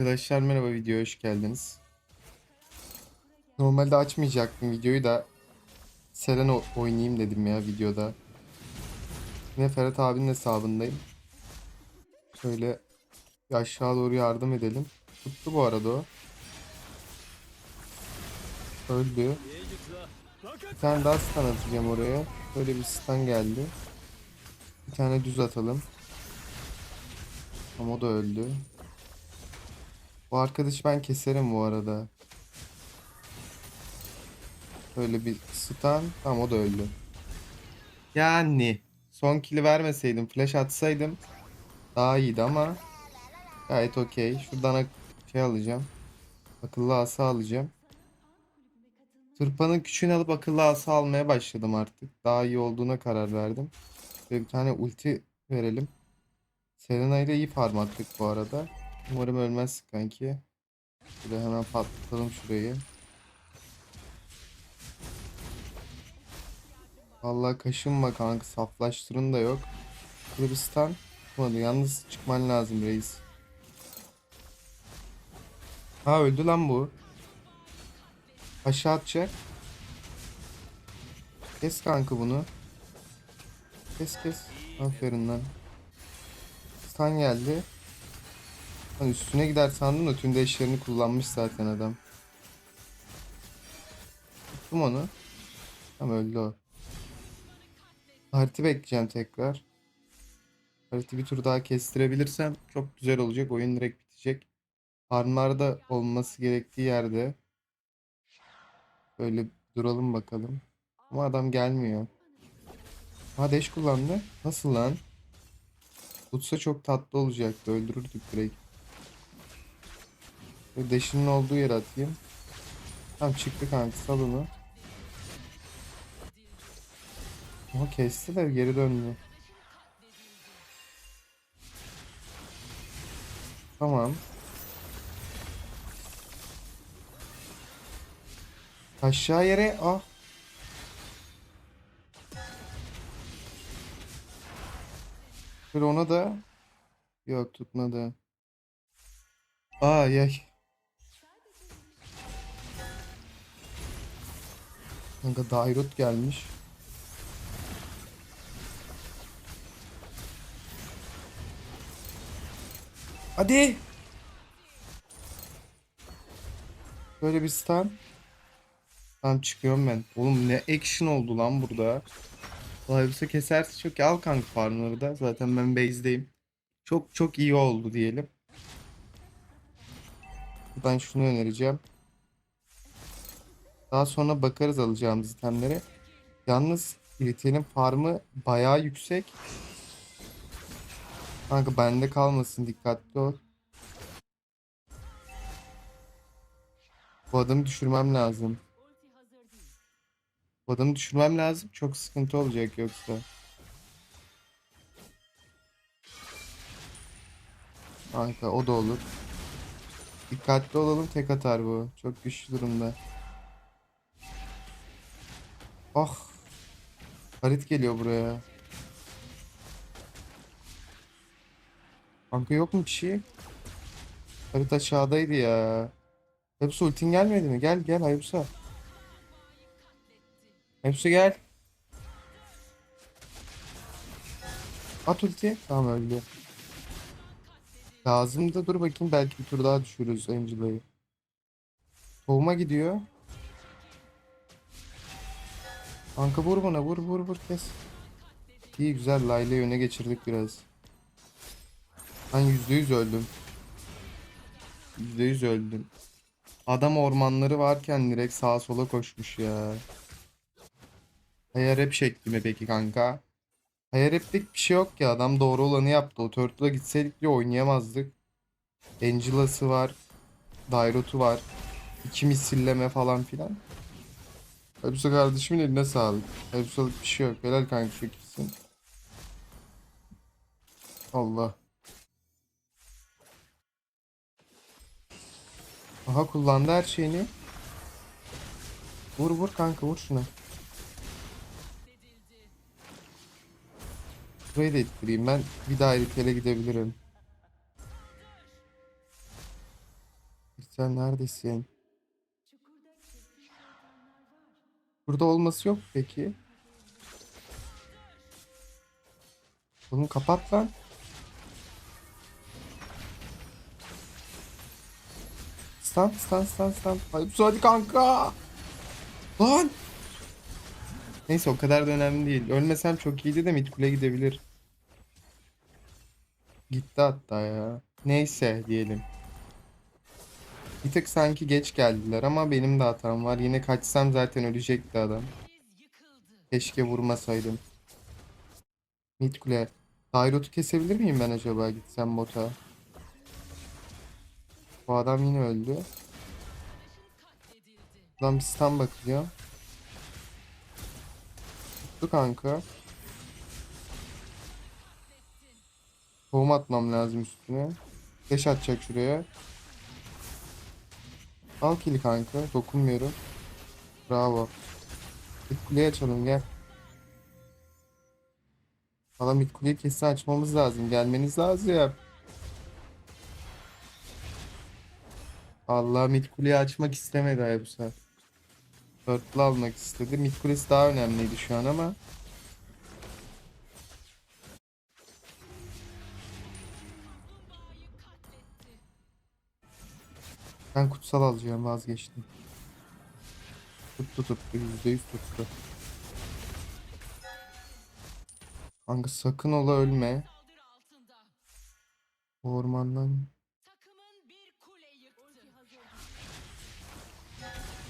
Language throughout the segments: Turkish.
Arkadaşlar merhaba videoya hoş geldiniz. Normalde açmayacaktım videoyu da Seren o- oynayayım dedim ya videoda. Yine Ferhat abinin hesabındayım. Şöyle aşağı doğru yardım edelim. Tuttu bu arada o. Öldü. Bir tane daha stun atacağım oraya. Böyle bir stun geldi. Bir tane düz atalım. Ama o da öldü. Bu arkadaşı ben keserim bu arada. Böyle bir stun. Tamam o da öldü. Yani son kill'i vermeseydim, flash atsaydım daha iyiydi ama gayet okey. Şuradan şey alacağım. Akıllı asa alacağım. Tırpanın küçüğünü alıp akıllı asa almaya başladım artık. Daha iyi olduğuna karar verdim. Ve bir tane ulti verelim. Serena ile iyi farm attık bu arada. Umarım ölmez kanki. Şöyle hemen patlatalım şurayı. Vallahi kaşınma kanka saflaştırın da yok. Stun tutmadı. Yalnız çıkman lazım reis. Ha öldü lan bu. Aşağı atacak. Kes kanka bunu. Kes kes. Aferin lan. Stun geldi. Lan üstüne gider sandım da tüm eşlerini kullanmış zaten adam. Tuttum onu. Tamam öldü o. Hariti bekleyeceğim tekrar. Hariti bir tur daha kestirebilirsem çok güzel olacak. Oyun direkt bitecek. Farmlarda olması gerektiği yerde. Böyle duralım bakalım. Ama adam gelmiyor. Ha deş kullandı. Nasıl lan? Tutsa çok tatlı olacaktı. Öldürürdük direkt. Böyle deşinin olduğu yere atayım. Tamam çıktı kanka sal onu. Ama kesti de geri döndü. Tamam. Aşağı yere ah. Şöyle ona da yok tutmadı. Ay ay. Kanka Dairot gelmiş. Hadi. Böyle bir stun. Tamam çıkıyorum ben. Oğlum ne action oldu lan burada. Live'sı keserse çok iyi. al kanka farmları da. Zaten ben base'deyim. Çok çok iyi oldu diyelim. Ben şunu önereceğim. Daha sonra bakarız alacağımız itemlere. Yalnız Irite'nin farmı bayağı yüksek. Kanka bende kalmasın dikkatli ol. Bu adamı düşürmem lazım. Bu adamı düşürmem lazım. Çok sıkıntı olacak yoksa. Kanka o da olur. Dikkatli olalım tek atar bu. Çok güçlü durumda. Ah. Harit geliyor buraya. Kanka yok mu bir şey? Harit aşağıdaydı ya. Hayabusa ultin gelmedi mi? Gel gel Hayabusa. Hayabusa gel. At ulti. Tamam öldü. Lazım da dur bakayım belki bir tur daha düşürürüz Angela'yı. Tohuma gidiyor. Kanka vur bana vur vur vur kes. İyi güzel Layla'yı öne geçirdik biraz. Ben %100 öldüm. %100 öldüm. Adam ormanları varken direkt sağa sola koşmuş ya. Hayal rap şekli mi peki kanka? Hayal raplik bir şey yok ya. Adam doğru olanı yaptı. O Turtle'a gitseydik bile oynayamazdık. Angela'sı var. Dairot'u var. İki misilleme falan filan. Hepsi kardeşimin eline sağlık. Hepsilik bir şey yok. Helal kanka iyisin. Allah. Aha kullandı her şeyini. Vur vur kanka vur şuna. Burayı da ittireyim ben. Bir daha tele gidebilirim. Sen neredesin? Burada olması yok peki. Bunu kapat lan. Stun stun stun stun. Hadi hadi kanka. Lan. Neyse o kadar da önemli değil. Ölmesem çok iyiydi de mid kule gidebilir. Gitti hatta ya. Neyse diyelim. Bir tık sanki geç geldiler ama benim de hatam var. Yine kaçsam zaten ölecekti adam. Keşke vurmasaydım. Mid. Dairot'u kesebilir miyim ben acaba gitsem bota? Bu adam yine öldü. Lan bir bakacağım. Tuttu kanka. Tohum atmam lazım üstüne. Deş atacak şuraya. Al kili kanka. Dokunmuyorum. Bravo. Mid kuleyi açalım gel. Valla mid kuleyi kesin açmamız lazım. Gelmeniz lazım. Allah mid kuleyi açmak istemedi Hayabusa. Turtle almak istedi. Mid kulesi daha önemliydi şu an ama. Ben kutsal alacağım vazgeçtim. Tuttu tuttu yüzde yüz tuttu. Kanka sakın ola ölme. Ormandan.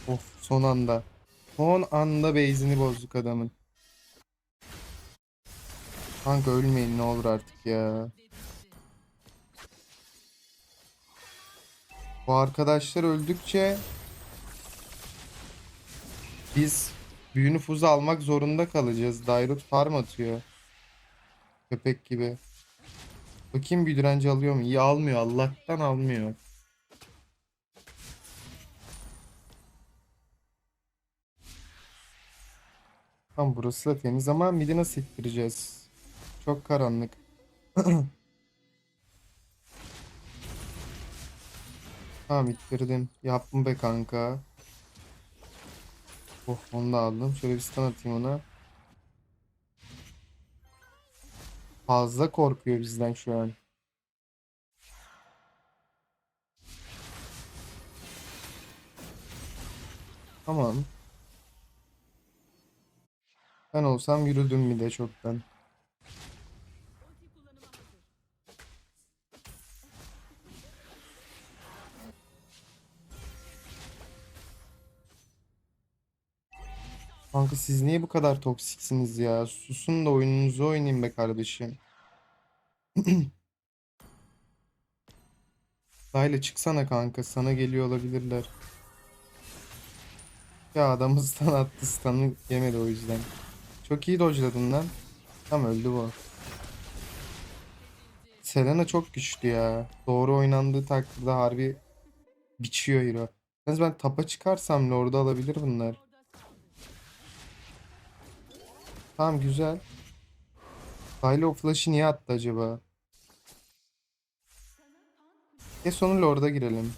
Of son anda. Son anda base'ini bozduk adamın. Kanka ölmeyin ne olur artık ya. Bu arkadaşlar öldükçe biz büyü nüfuzu almak zorunda kalacağız. Dairut farm atıyor. Köpek gibi. Bakayım bir direnci alıyor mu? İyi almıyor. Allah'tan almıyor. Tam burası da temiz ama midi nasıl ittireceğiz? Çok karanlık. Tamam ittirdim. Yaptım be kanka. Oh onu da aldım. Şöyle bir stun atayım ona. Fazla korkuyor bizden şu an. Tamam. Ben olsam yürüdüm bir de çoktan. Kanka siz niye bu kadar toksiksiniz ya? Susun da oyununuzu oynayın be kardeşim. Layla çıksana kanka. Sana geliyor olabilirler. Ya adamı stun attı. Stun'ı yemedi o yüzden. Çok iyi dodge'ladın lan. Tam öldü bu. Selena çok güçlü ya. Doğru oynandığı takdirde harbi biçiyor hero. Yalnız ben tapa çıkarsam Lord'u alabilir bunlar. Tamam güzel. Layla o flash'ı niye attı acaba? Kes onu Lord'a girelim.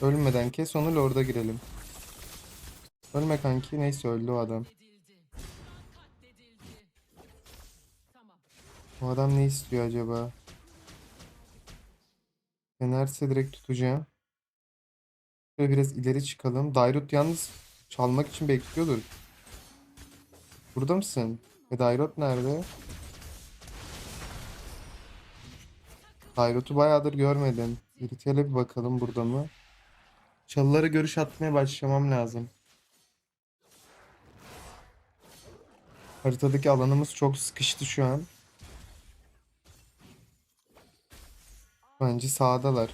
Ölmeden kes onu Lord'a girelim. Ölme kanki. Neyse öldü o adam. Bu adam ne istiyor acaba? Fenerse direkt tutacağım. Şöyle biraz ileri çıkalım. Dairut yalnız çalmak için bekliyordur. Burada mısın? E Dairut nerede? Dairut'u bayağıdır görmedim. İrite'yle bir bakalım burada mı? Çalılara görüş atmaya başlamam lazım. Haritadaki alanımız çok sıkıştı şu an. Bence sağdalar.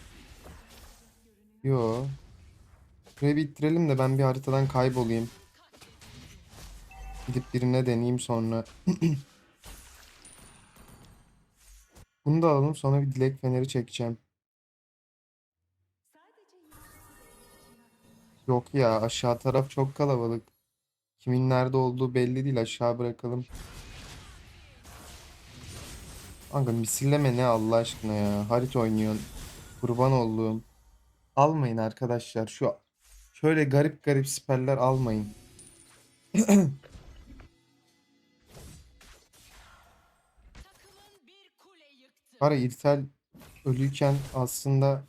Yo. Şurayı bir ittirelim de ben bir haritadan kaybolayım. Gidip birine deneyeyim sonra. Bunu da alalım sonra bir dilek feneri çekeceğim. Yok ya aşağı taraf çok kalabalık. Kimin nerede olduğu belli değil aşağı bırakalım. Kanka misilleme ne Allah aşkına ya. Harita oynuyorsun. Kurban olduğum. Almayın arkadaşlar. Şu şöyle garip garip siperler almayın. ya İrtel ölüyken aslında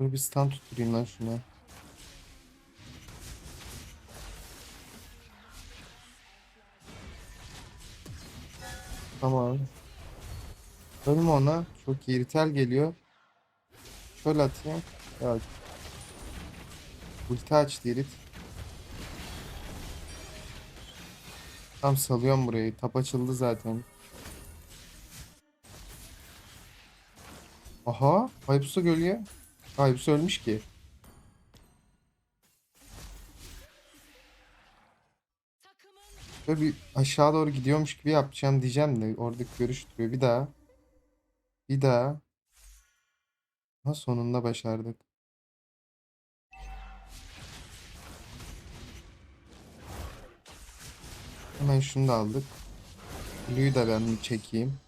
Dur bir stun tutturayım lan şuna. Tamam. Ölme ona. Çok iyi. İrtel geliyor. Şöyle atayım. Ya. Ulti açtı Irit. Tam salıyorum burayı. Tap açıldı zaten. Aha. Hayabusa gölge. Hayabusa ölmüş ki. Böyle bir aşağı doğru gidiyormuş gibi yapacağım diyeceğim de oradaki görüş duruyor. Bir daha. Bir daha. Ha sonunda başardık. Hemen şunu da aldık. Blue'yu da ben çekeyim.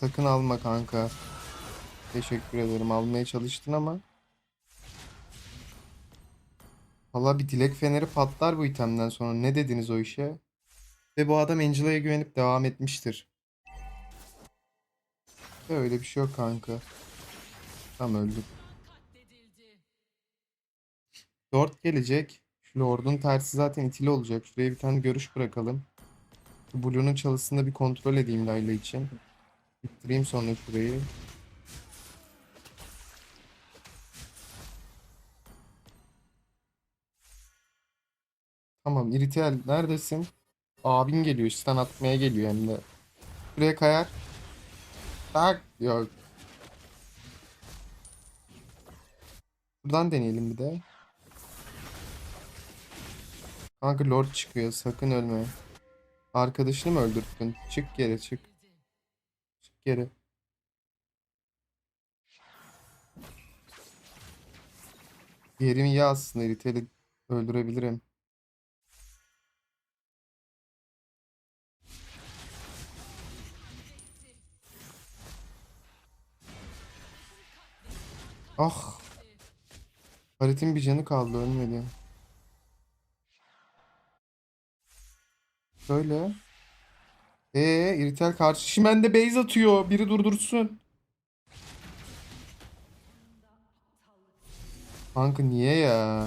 Sakın alma kanka. Teşekkür ederim. Almaya çalıştın ama. Valla bir dilek feneri patlar bu itemden sonra. Ne dediniz o işe? Ve bu adam Angela'ya güvenip devam etmiştir. Öyle bir şey yok kanka. Tam öldük. Lord gelecek. Şu Lord'un tersi zaten itili olacak. Şuraya bir tane görüş bırakalım. Blue'nun çalısını da bir kontrol edeyim Layla için. Bitireyim sonra şurayı. Tamam Iritel neredesin? Abin geliyor. Stun atmaya geliyor hem de. Şuraya kayar. Tak. Yok. Buradan deneyelim bir de. Kanka Lord çıkıyor. Sakın ölme. Arkadaşını mı öldürttün? Çık geri çık. Geri. Yerim iyi aslında. Iritel'i öldürebilirim. Ah. Harit'in bir canı kaldı ölmedi. Böyle. Ee, İritel karşı Şimen de base atıyor. Biri durdursun. Kanka niye ya?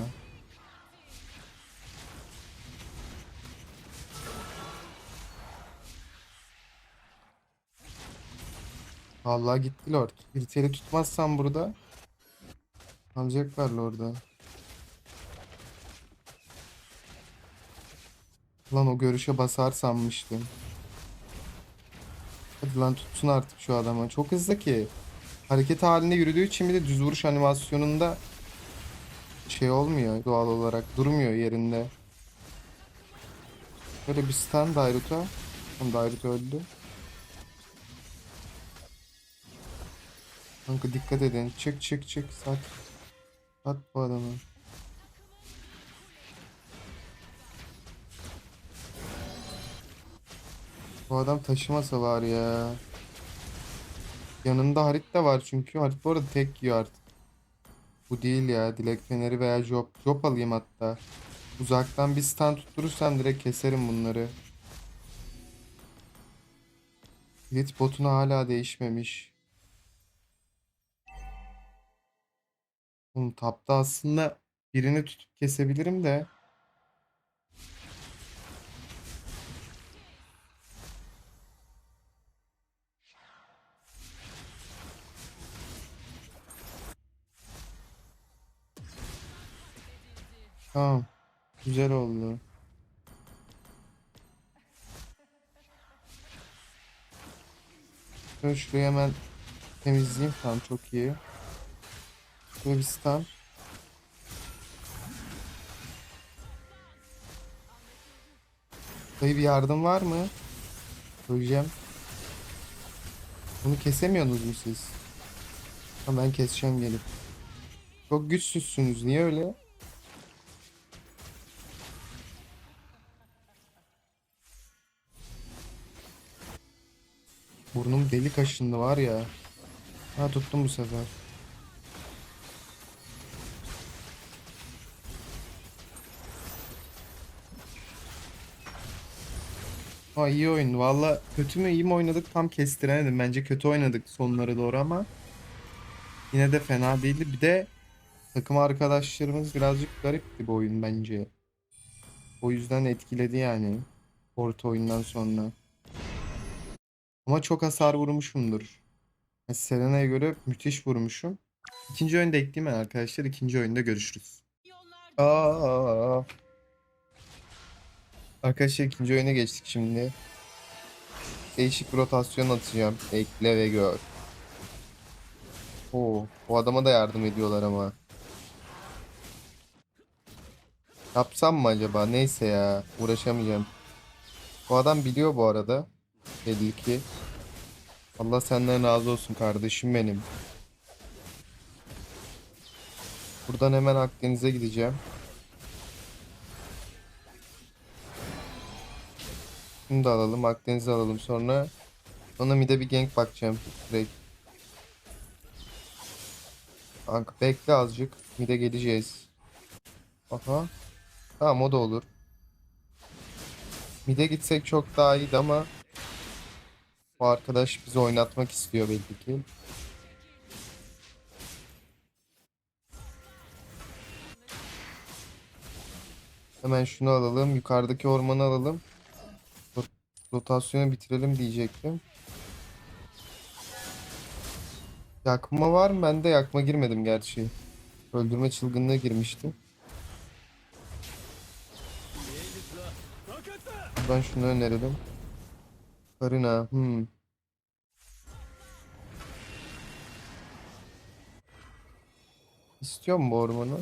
Vallahi gitti Lord. İritel'i tutmazsam burada alacaklar Lord'u. Lan o görüşe basar sanmıştım. Hadi lan tutsun artık şu adama. Çok hızlı ki. Hareket halinde yürüdüğü için bir de düz vuruş animasyonunda şey olmuyor doğal olarak. Durmuyor yerinde. Böyle bir stun Dairut'a. Tamam Dairut öldü. Kanka dikkat edin. Çık çık çık. Sat. Sat bu adamı. Bu adam taşımasa var ya. Yanında Harit var çünkü. Harit bu arada tek yiyor. Bu değil ya. Dilek Feneri veya Job. Job alayım hatta. Uzaktan bir stun tutturursam direkt keserim bunları. Hit botunu hala değişmemiş. Oğlum tapta aslında birini tutup kesebilirim de. Tamam. Güzel oldu. Şöyle şurayı hemen temizleyeyim. Tamam çok iyi. Şöyle bir stun. Dayı bir yardım var mı? Öleceğim. Bunu kesemiyorsunuz mu siz? Tamam ben keseceğim gelip. Çok güçsüzsünüz. Niye öyle? Burnum delik aşındı var ya. Ha tuttum bu sefer. Ha iyi oyun. Valla kötü mü iyi mi oynadık tam kestiremedim. Bence kötü oynadık sonlara doğru ama yine de fena değildi. Bir de takım arkadaşlarımız birazcık garipti bu oyun bence. O yüzden etkiledi yani. Orta oyundan sonra. Ama çok hasar vurmuşumdur. Yani Selena'ya göre müthiş vurmuşum. İkinci oyunda ekleyeyim ben arkadaşlar. İkinci oyunda görüşürüz. Aa. Arkadaşlar ikinci oyuna geçtik şimdi. Değişik bir rotasyon atacağım. Ekle ve gör. Oo, o adama da yardım ediyorlar ama. Yapsam mı acaba? Neyse ya. Uğraşamayacağım. Bu adam biliyor bu arada. Belli ki. Allah senden razı olsun kardeşim benim. Buradan hemen Akdeniz'e gideceğim. Şunu da alalım. Akdeniz'i alalım sonra. Sonra mide bir gank bakacağım. Direkt. Kanka bekle azıcık. Mide geleceğiz. Aha. Tamam o da olur. Mide gitsek çok daha iyiydi ama bu arkadaş bizi oynatmak istiyor belli ki. Hemen şunu alalım. Yukarıdaki ormanı alalım. Rot- Rotasyonu bitirelim diyecektim. Yakma var mı? Ben de yakma girmedim gerçi. Öldürme çılgınlığı girmiştim. Ben şunu önerelim. Karina. Hmm. İstiyor mu bu ormanı?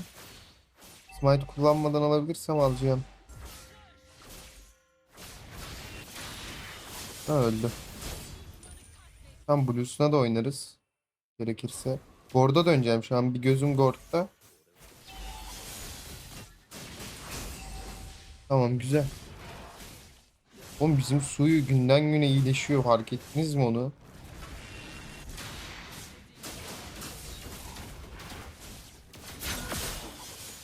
Smite kullanmadan alabilirsem alacağım. Ha öldü. Tam Blues'una da oynarız. Gerekirse. Gord'a döneceğim şu an. Bir gözüm Gord'da. Tamam güzel. Oğlum bizim suyu günden güne iyileşiyor. Fark ettiniz mi onu?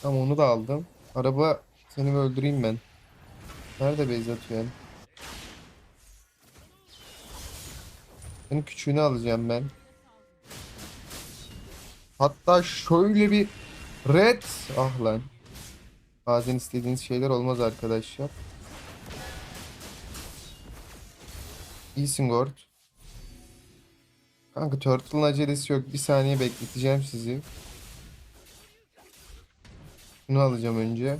Tamam onu da aldım. Araba seni öldüreyim ben. Nerede base atıyorsun? Senin küçüğünü alacağım ben. Hatta şöyle bir red. Ah lan. Bazen istediğiniz şeyler olmaz arkadaşlar. İyisin Gord. Kanka Turtle'ın acelesi yok. Bir saniye bekleteceğim sizi. Şunu alacağım önce.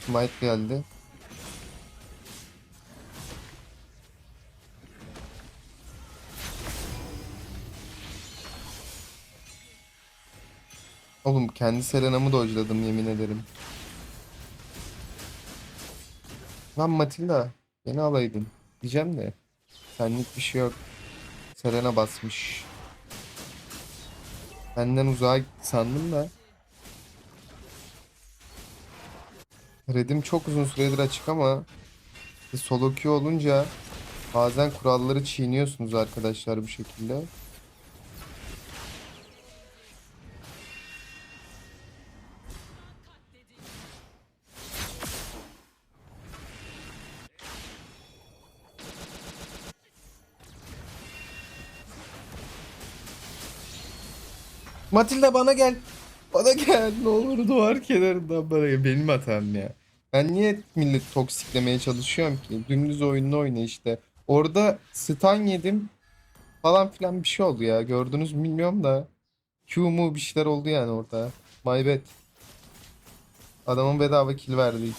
Smite geldi. Oğlum kendi Selena'mı dojladım yemin ederim. Lan Matilda beni alaydın diyeceğim de senlik bir şey yok. Selena basmış. Benden uzağa sandım da. Red'im çok uzun süredir açık ama solo queue olunca bazen kuralları çiğniyorsunuz arkadaşlar bu şekilde. Matilda bana gel. Bana gel. Ne olur duvar kenarından bana gel. Benim hatam ya. Ben niye millet toksiklemeye çalışıyorum ki? Dümdüz oyununu oyna işte. Orada stun yedim. Falan filan bir şey oldu ya. Gördünüz mü bilmiyorum da. Q mu bir şeyler oldu yani orada. My bad. Adamın bedava kill verdik.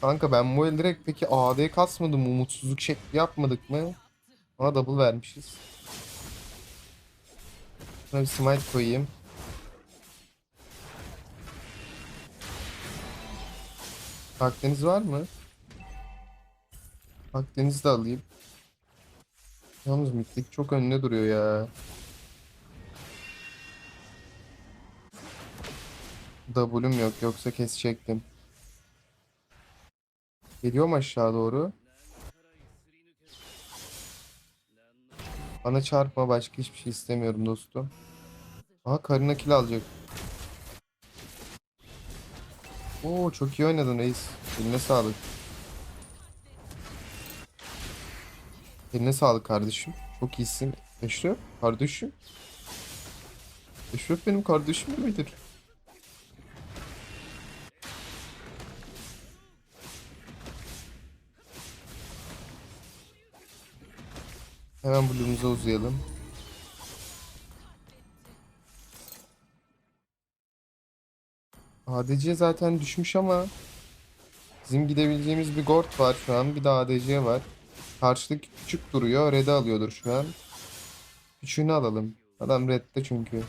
Kanka ben bu el direkt peki AD kasmadım. Umutsuzluk şekli yapmadık mı? Ona double vermişiz. Şuna bir smite koyayım. Akdeniz var mı? Akdeniz de alayım. Yalnız mitlik çok önde duruyor ya. W'm yok yoksa kesecektim. Geliyorum aşağı doğru. Bana çarpma başka hiçbir şey istemiyorum dostum. Aha karına kill alacak. Oo çok iyi oynadın reis. Eline sağlık. Eline sağlık kardeşim. Çok iyisin. Eşref kardeşim. Eşref benim kardeşim midir? Hemen Blue'umuza uzayalım. ADC zaten düşmüş ama bizim gidebileceğimiz bir Gord var şu an. Bir de ADC var. Karşıdaki küçük duruyor. Red'i alıyordur şu an. Küçüğünü alalım. Adam Red'de çünkü.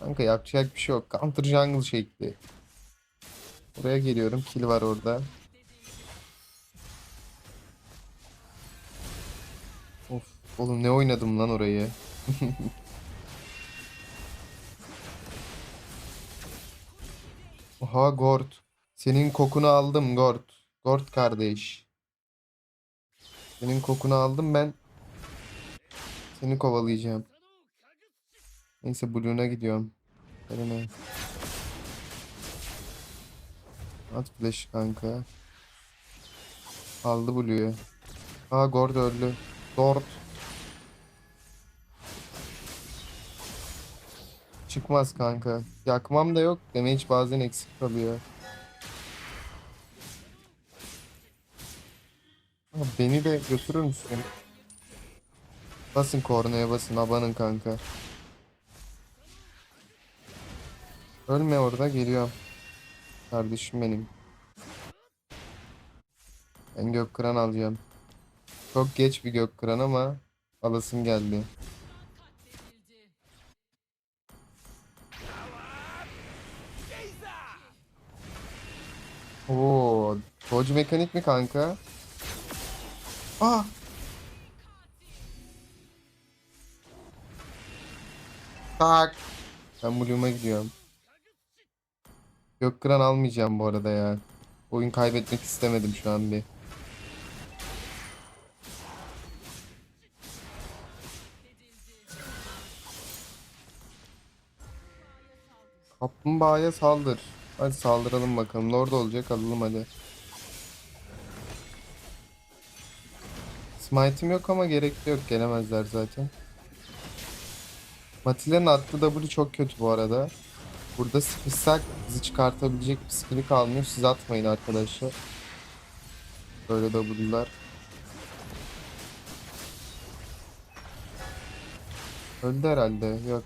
Kanka yapacak bir şey yok. Counter jungle şekli. Buraya geliyorum. Kill var orada. Oğlum ne oynadım lan orayı. Oha Gord. Senin kokunu aldım Gord. Gord kardeş. Senin kokunu aldım ben. Seni kovalayacağım. Neyse Blue'una gidiyorum. Gelene. At flash kanka. Aldı Blue'yu. Aa Gord öldü. Gord. Çıkmaz kanka. Yakmam da yok. Damage bazen eksik kalıyor. Beni de götürür müsün? Basın kornaya basın abanın kanka. Ölme orada geliyorum. Kardeşim benim. Ben gök kıran alacağım. Çok geç bir gök kıran ama alasım geldi. Oo, dodge mekanik mi kanka? Ah! Tak. Ben Blue'uma gidiyorum. Gökkıran almayacağım bu arada ya. Oyun kaybetmek istemedim şu an bir. Kaplumbağaya saldır. Hadi saldıralım bakalım. Lord olacak alalım hadi. Smite'im yok ama gerekli yok. Gelemezler zaten. Matile'nin attığı W çok kötü bu arada. Burada sıkışsak bizi çıkartabilecek bir skill'i kalmıyor. Siz atmayın arkadaşlar. Böyle W'lar. Öldü herhalde. Yok.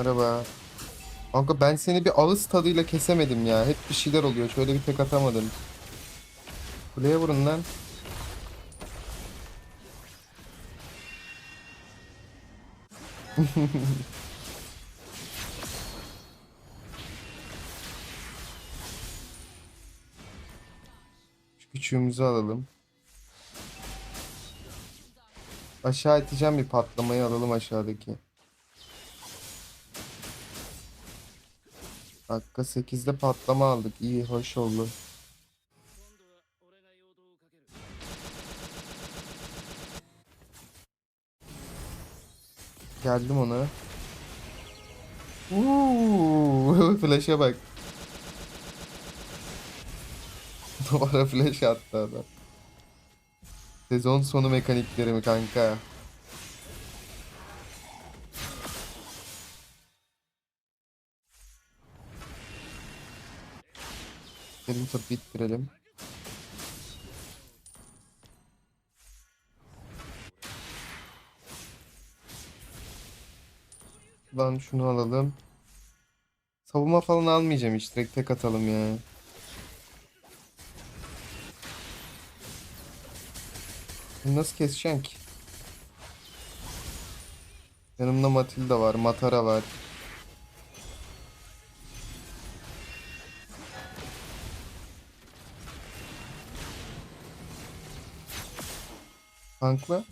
Merhaba. Kanka ben seni bir ağız tadıyla kesemedim ya. Hep bir şeyler oluyor. Şöyle bir tek atamadım. Kuleye vurun lan. Şu küçüğümüzü alalım. Aşağı iteceğim bir patlamayı alalım aşağıdaki. Dakika 8'de patlama aldık. İyi, hoş oldu. Geldim ona. Uuu, flash'a bak. Duvara flash attı adam. Sezon sonu mekanikleri mi kanka? Top bittirelim. Lan şunu alalım. Savunma falan almayacağım hiç. Direkt tek atalım ya. Nasıl keseceksin ki? Yanımda Matilda var. Matara var. Tankla.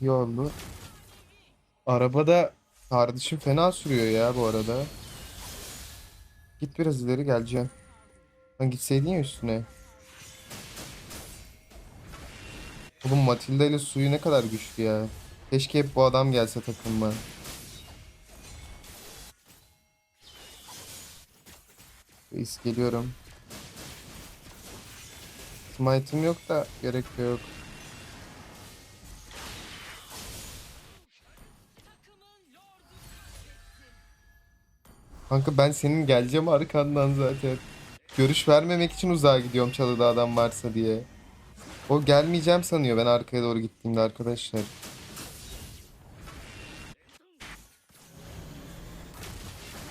İyi oldu. Arabada kardeşim fena sürüyor ya bu arada. Git biraz ileri geleceğim. Lan gitseydin ya üstüne. Oğlum Matilda ile suyu ne kadar güçlü ya. Keşke hep bu adam gelse takımıma. Reis geliyorum. Smite'ım yok da gerek yok. Kanka ben senin geleceğim arkandan zaten. Görüş vermemek için uzağa gidiyorum çalıda adam varsa diye. O gelmeyeceğim sanıyor ben arkaya doğru gittiğimde arkadaşlar.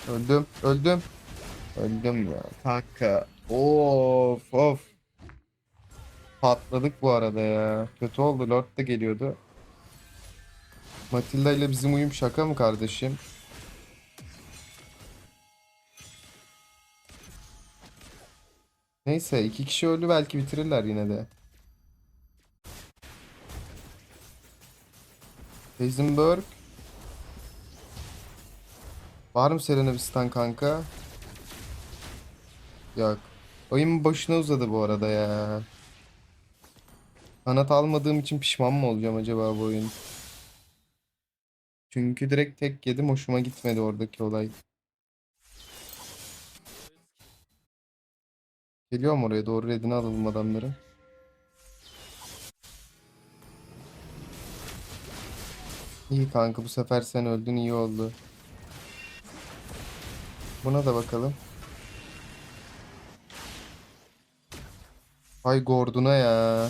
Öldüm, öldüm. Öldüm ya. Kanka. Of of. Patladık bu arada ya. Kötü oldu. Lord da geliyordu. Matilda ile bizim uyum şaka mı kardeşim? Neyse iki kişi öldü belki bitirirler yine de. Heisenberg. Var mı Serena bir stun kanka? Yok. Oyun başına uzadı bu arada ya. Kanat almadığım için pişman mı olacağım acaba bu oyun? Çünkü direkt tek yedim hoşuma gitmedi oradaki olay. Geliyorum oraya doğru redini alalım adamları. İyi kanka bu sefer sen öldün iyi oldu. Buna da bakalım. Ay Gordon'a ya.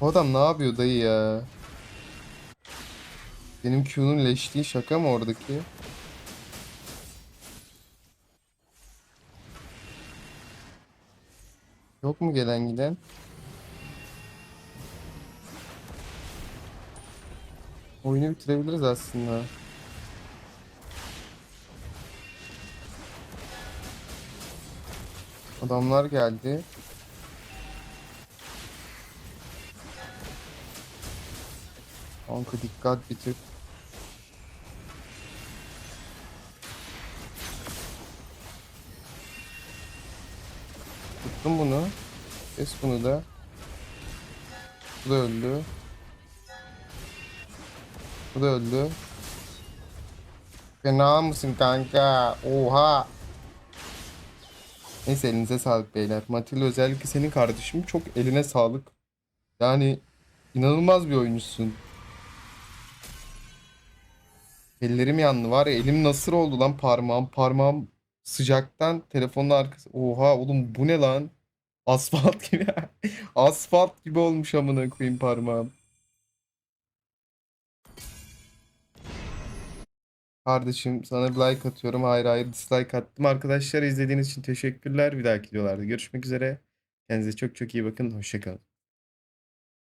O adam ne yapıyor dayı ya? Benim Q'nun leştiği şaka mı oradaki? Yok mu gelen giden? Oyunu bitirebiliriz aslında. Adamlar geldi. Kanka dikkat bir tık. Tuttum bunu. Kes bunu da. Bu da öldü. Bu da öldü. Fena mısın kanka? Oha. Neyse elinize sağlık beyler. Matilda özellikle senin kardeşim çok eline sağlık. Yani inanılmaz bir oyuncusun. Ellerim yandı var ya elim nasır oldu lan parmağım parmağım sıcaktan telefonun arkası. Oha oğlum bu ne lan? Asfalt gibi. Asfalt gibi olmuş amına koyayım parmağım. Kardeşim sana bir like atıyorum. Hayır hayır dislike attım. Arkadaşlar izlediğiniz için teşekkürler. Bir dahaki videolarda görüşmek üzere. Kendinize çok çok iyi bakın. Hoşçakalın.